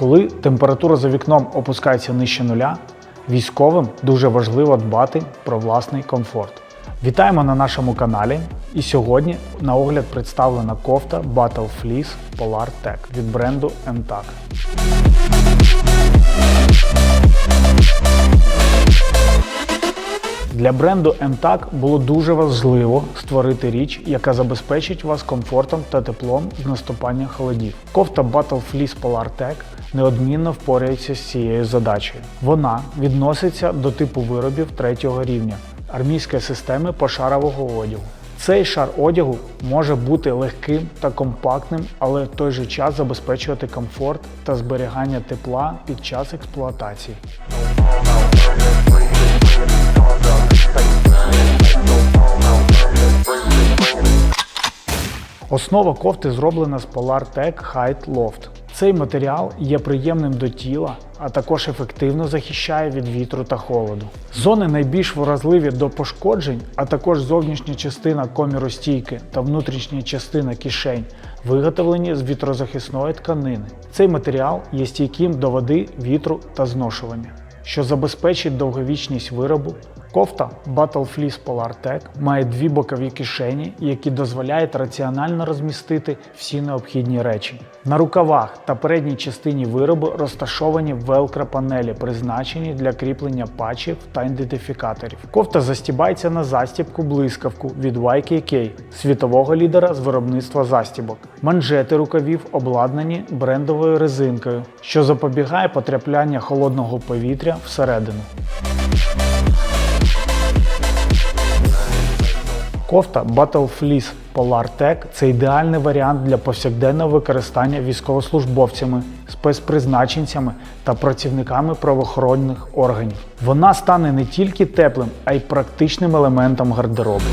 Коли температура за вікном опускається нижче нуля, військовим дуже важливо дбати про власний комфорт. Вітаємо на нашому каналі. І сьогодні на огляд представлена кофта Battle Fleece Polar Tech від бренду MTAC. Для бренду MTAC було дуже важливо створити річ, яка забезпечить вас комфортом та теплом з наступання холодів. Кофта Battle Fleece Polar Tech неодмінно впорається з цією задачею. Вона відноситься до типу виробів третього рівня армійської системи пошарового одягу. Цей шар одягу може бути легким та компактним, але в той же час забезпечувати комфорт та зберігання тепла під час експлуатації. Основа кофти зроблена з PolarTec Height Loft. Цей матеріал є приємним до тіла, а також ефективно захищає від вітру та холоду. Зони найбільш вразливі до пошкоджень, а також зовнішня частина коміростійки та внутрішня частина кишень, виготовлені з вітрозахисної тканини. Цей матеріал є стійким до води, вітру та зношування, що забезпечить довговічність виробу. Кофта Battle Fleece Polar Tech має дві бокові кишені, які дозволяють раціонально розмістити всі необхідні речі. На рукавах та передній частині виробу розташовані велкро панелі, призначені для кріплення патчів та ідентифікаторів. Кофта застібається на застібку блискавку від YKK, світового лідера з виробництва застібок. Манжети рукавів обладнані брендовою резинкою, що запобігає потрапляння холодного повітря всередину. Кофта Battle Fleece Polar Tech – це ідеальний варіант для повсякденного використання військовослужбовцями, спецпризначенцями та працівниками правоохоронних органів. Вона стане не тільки теплим, а й практичним елементом гардеробу.